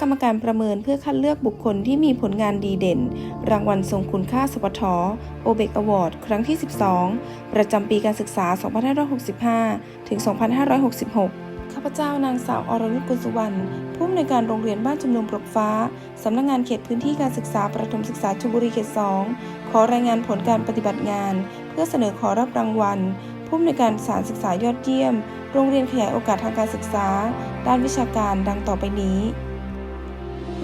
กรรมการประเมินเพื่อคัดเลือกบุคคลที่มีผลงานดีเด่น รางวัลทรงคุณค่าสปทโอเบกอวอร์ดครั้งที่ 12 ประจำปีการศึกษา 2565 ถึง 2566 ข้าพเจ้านางสาวอรนุชกุลสุวรรณ ผู้อำนวยการโรงเรียนบ้านชุมนุมปรกฟ้า สำนักงานเขตพื้นที่การศึกษาประถมศึกษาชลบุรีเขต 2 ขอรายงานผลการปฏิบัติงาน เพื่อเสนอขอรับรางวัลผู้อำนวยการสารศึกษายอดเยี่ยม โรงเรียนขยายโอกาสทางการศึกษา ด้านวิชาการดังต่อไปนี้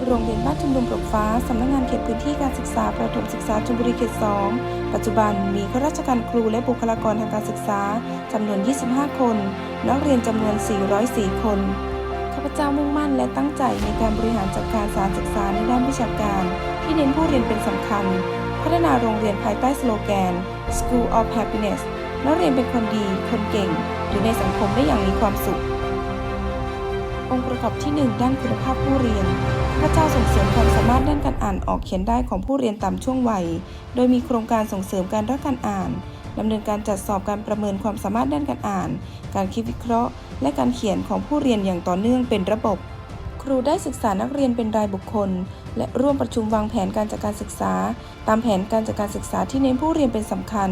โรงเรียนบ้านชุมนุมปรกฟ้า สำนักงานเขตพื้นที่การศึกษาประถมศึกษาชลบุรีเขต 2 ปัจจุบันมีข้าราชการครูและบุคลากรทางการศึกษา จำนวน 25 คน นักเรียนจำนวน 404 คน ข้าพเจ้ามุ่งมั่นและตั้งใจในการบริหารจัดการสารศึกษาในด้านวิชาการ ที่เน้นผู้เรียนเป็นสำคัญ พัฒนาโรงเรียนภายใต้สโลแกน School of Happiness นักเรียนเป็นคนดี คนเก่ง อยู่ในสังคมได้อย่างมีความสุข องค์ประกอบที่ 1 ด้านคุณภาพผู้เรียน พระเจ้าส่งเสริมความสามารถด้านการอ่านออกเขียนได้ของผู้เรียนตามช่วงวัย โดยมีโครงการส่งเสริมการรักการอ่านดำเนินการจัดสอบการประเมินความสามารถด้านการอ่าน การคิดวิเคราะห์ และการเขียนของผู้เรียนอย่างต่อเนื่องเป็นระบบ ครูได้ศึกษานักเรียนเป็นรายบุคคล และร่วมประชุมวางแผนการจัดการศึกษา ตามแผนการจัดการศึกษาที่เน้นผู้เรียนเป็นสำคัญ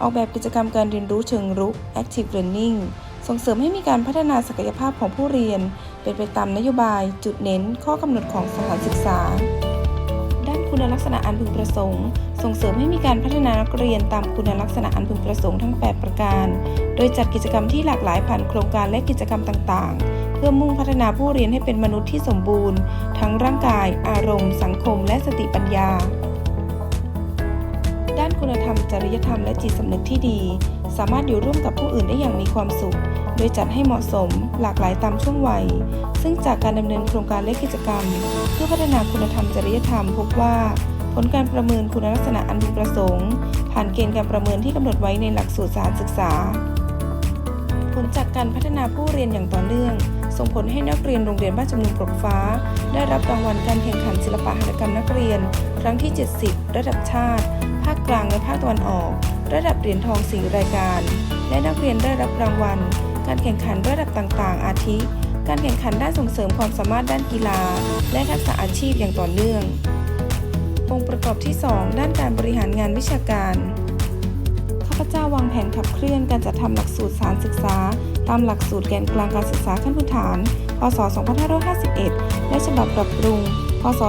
ออกแบบกิจกรรมการเรียนรู้เชิงรุก active learning ส่งเสริมให้มีการพัฒนาศักยภาพของผู้เรียน เป็นไปตามนโยบาย จุดเน้น ข้อกำหนดของสถานศึกษา ด้านคุณลักษณะอันพึงประสงค์ ส่งเสริมให้มีการพัฒนานักเรียนตามคุณลักษณะอันพึงประสงค์ทั้ง 8 ประการ โดยจัดกิจกรรมที่หลากหลายผ่านโครงการและกิจกรรมต่าง ๆ เพื่อมุ่งพัฒนาผู้เรียนให้เป็นมนุษย์ที่สมบูรณ์ ทั้งร่างกาย อารมณ์ สังคม และสติปัญญา ด้านคุณธรรม จริยธรรม และจิตสำนึกที่ดี สามารถอยู่ร่วมกับผู้อื่นได้อย่างมีความสุข โดยจัดให้เหมาะสมหลากหลายตามช่วงวัย ซึ่งจากการดำเนินโครงการและกิจกรรม เพื่อพัฒนาคุณธรรมจริยธรรมพบว่าผลการประเมินคุณลักษณะอันพึงประสงค์ ผ่านเกณฑ์การประเมินที่กำหนดไว้ในหลักสูตรสารศึกษา ผลจากการพัฒนาผู้เรียนอย่างต่อเนื่อง ส่งผลให้นักเรียนโรงเรียนบ้านจำนุมปรกฟ้า ได้รับรางวัลการแข่งขันศิลปะหัตถกรรมนักเรียน ครั้งที่ 70 ระดับชาติ ภาคกลางและภาคตะวันออก ระดับเหรียญทอง 4 รายการ และนักเรียนได้รับรางวัล การแข่งขันระดับต่างๆ อาทิ การแข่งขันด้านส่งเสริมความสามารถด้านกีฬา และทักษะอาชีพอย่างต่อเนื่อง องค์ประกอบที่ 2 ด้านการบริหารงานวิชาการ ข้าพเจ้าวางแผนขับเคลื่อนการจัดทำหลักสูตรสารศึกษา ตามหลักสูตรแกนกลางการศึกษาขั้นพื้นฐาน พศ 2551 และฉบับปรับปรุง พศ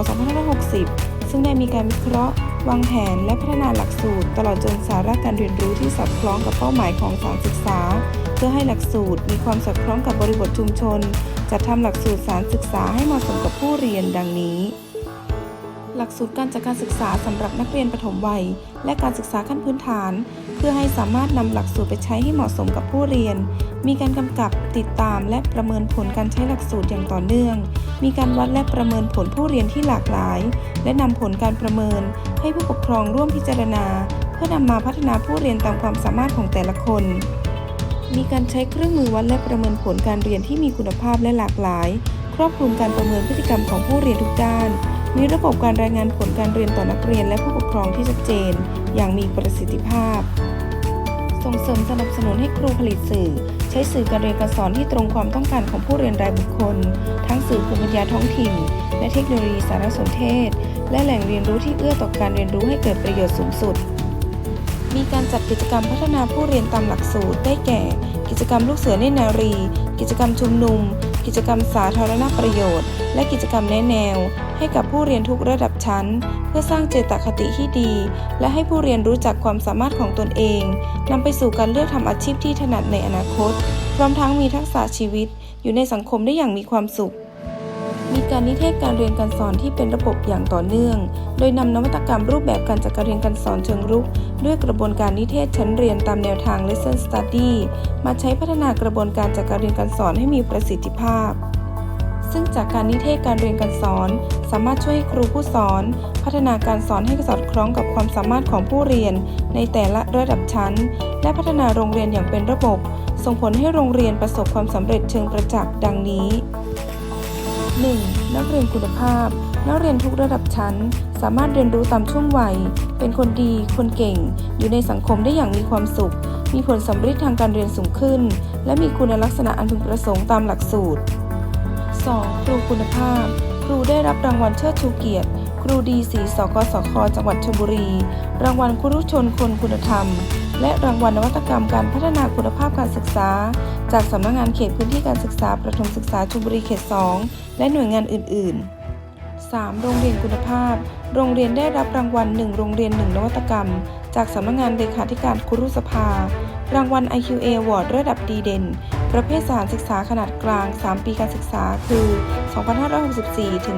2560 ซึ่งได้มีการวิเคราะห์ วางแผนและพัฒนาหลักสูตร ตลอดจนสาระการเรียนรู้ที่สอดคล้องกับเป้าหมายของสารศึกษา เพื่อให้หลักสูตรมีความสอดคล้องกับบริบทชุมชน จัดทำหลักสูตรสารศึกษาให้เหมาะสมกับผู้เรียนดังนี้ หลักสูตรการจัดการศึกษาสำหรับนักเรียนปฐมวัย และการศึกษาขั้นพื้นฐาน เพื่อให้สามารถนำหลักสูตรไปใช้ให้เหมาะสมกับผู้เรียน มีการกำกับติดตามและประเมินผลการใช้หลักสูตรอย่างต่อเนื่อง มีการวัดและประเมินผลผู้เรียนที่หลากหลาย และนำผลการประเมิน ให้ผู้ปกครองร่วมพิจารณา เพื่อนำมาพัฒนาผู้เรียนตามความสามารถของแต่ละคนมีการใช้เครื่องมือวัดและประเมินผลการเรียนที่มีคุณภาพและหลากหลาย ครอบคลุมการประเมินพฤติกรรมของผู้เรียนทุกด้าน มีระบบการรายงานผลการเรียนต่อนักเรียนและผู้ปกครองที่ชัดเจน อย่างมีประสิทธิภาพ ส่งเสริมสนับสนุนให้ครูผลิตสื่อ ใช้สื่อการเรียนการสอนที่ตรงความต้องการของผู้เรียนรายบุคคล ทั้งสื่อภูมิปัญญาท้องถิ่น และเทคโนโลยีสารสนเทศ และแหล่งเรียนรู้ที่เอื้อต่อการเรียนรู้ให้เกิดประโยชน์สูงสุด มีการจัดกิจกรรมพัฒนาผู้เรียนตามหลักสูตร ได้แก่ กิจกรรมลูกเสือเนนารี กิจกรรมชุมนุม กิจกรรมสาธารณประโยชน์ และกิจกรรมแนะแนว ให้กับผู้เรียนทุกระดับชั้น เพื่อสร้างเจตคติที่ดี และให้ผู้เรียนรู้จักความสามารถของตนเองนำไปสู่การเลือกทำอาชีพที่ถนัดในอนาคต พร้อมทั้งมีทักษะชีวิต อยู่ในสังคมได้อย่างมีความสุข มีการนิเทศการเรียนการสอนที่เป็นระบบอย่างต่อเนื่อง โดยนำนวัตกรรมรูปแบบการจัดการเรียนการสอนเชิงรุก ด้วยกระบวนการนิเทศชั้นเรียนตามแนวทาง Lesson Study มาใช้พัฒนากระบวนการจัดการเรียนการสอนให้มีประสิทธิภาพ ซึ่งจากการนิเทศการเรียนการสอน สามารถช่วยให้ครูผู้สอน พัฒนาการสอนให้สอดคล้องกับความสามารถของผู้เรียน ในแต่ละระดับชั้น และพัฒนาโรงเรียนอย่างเป็นระบบ ส่งผลให้โรงเรียนประสบความสำเร็จเชิงประจักษ์ดังนี้ 1. นักเรียนคุณภาพ นักเรียนทุกระดับชั้น สามารถเรียนรู้ตามช่วงวัย เป็นคนดี คนเก่ง อยู่ในสังคมได้อย่างมีความสุข มีผลสำเร็จทางการเรียนสูงขึ้น และมีคุณลักษณะอันพึงประสงค์ตามหลักสูตร 2. ครูคุณภาพ ครูได้รับรางวัลเชิดชูเกียรติ ครูดีศรีสกสคจังหวัดชลบุรี รางวัลครุชนคนคุณธรรม และรางวัลนวัตกรรมการพัฒนาคุณภาพการศึกษา จากสำนักงานเขตพื้นที่การศึกษาประถมศึกษาชลบุรีเขต 2 และหน่วยงานอื่น ๆ 3. โรงเรียนคุณภาพ โรงเรียนได้รับรางวัล 1 โรงเรียน 1 นวัตกรรม จากสำนักงานเลขาธิการครุสภา รางวัล IQA Award ระดับดีเด่น ประเภทสถานศึกษาขนาดกลาง 3 ปีการศึกษา คือ 2564 ถึง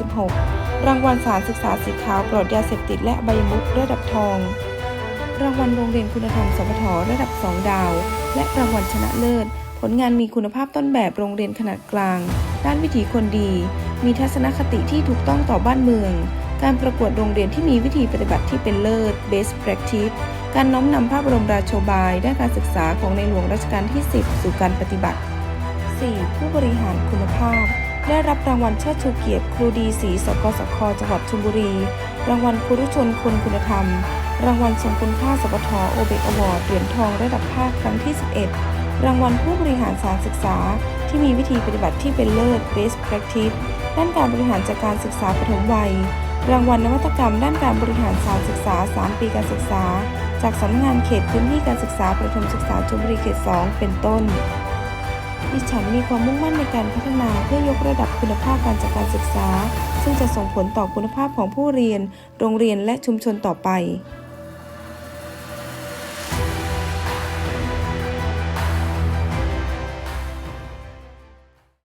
2566 รางวัลสถานศึกษาสีขาวปลอดยาเสพติดและใบมุกระดับทอง รางวัลโรงเรียนคุณธรรมสพทระดับ 2 ดาว และรางวัลชนะเลิศ ผลงานมีคุณภาพต้นแบบโรงเรียนขนาดกลาง ด้านวิถีคนดี มีทัศนคติที่ถูกต้องต่อบ้านเมือง การประกวดโรงเรียนที่มีวิธีปฏิบัติที่เป็นเลิศ best practice การน้อมนำพระบรมราโชบายด้านการศึกษาของในหลวงรัชกาลที่ 10 สู่การปฏิบัติ 4. ผู้บริหารคุณภาพ ได้รับรางวัลเชิดชูเกียรติครูดีศรีสกสคจังหวัดชลบุรี รางวัลครูรุชนคนคุณธรรม รางวัลทรงคุณค่าสปทโอเบกอวอร์ดเหรียญทองระดับภาคครั้งที่ 11 รางวัลผู้บริหารสถารศึกษา ที่มีวิธีปฏิบัติที่เป็นเลิศ best practice ด้านการบริหารจัดการศึกษาปฐมวัย รางวัลนวัตกรรม ด้านการบริหารสถารศึกษา 3 ปีการศึกษา จากสำนักงานเขตพื้นที่การศึกษาประถมศึกษาชลบุรีเขต 2 เป็นต้นดิฉันมีความมุ่งมั่นในการพัฒนาเพื่อยกระดับคุณภาพการจัดการศึกษา ซึ่งจะส่งผลต่อคุณภาพของผู้เรียน โรงเรียนและชุมชนต่อไป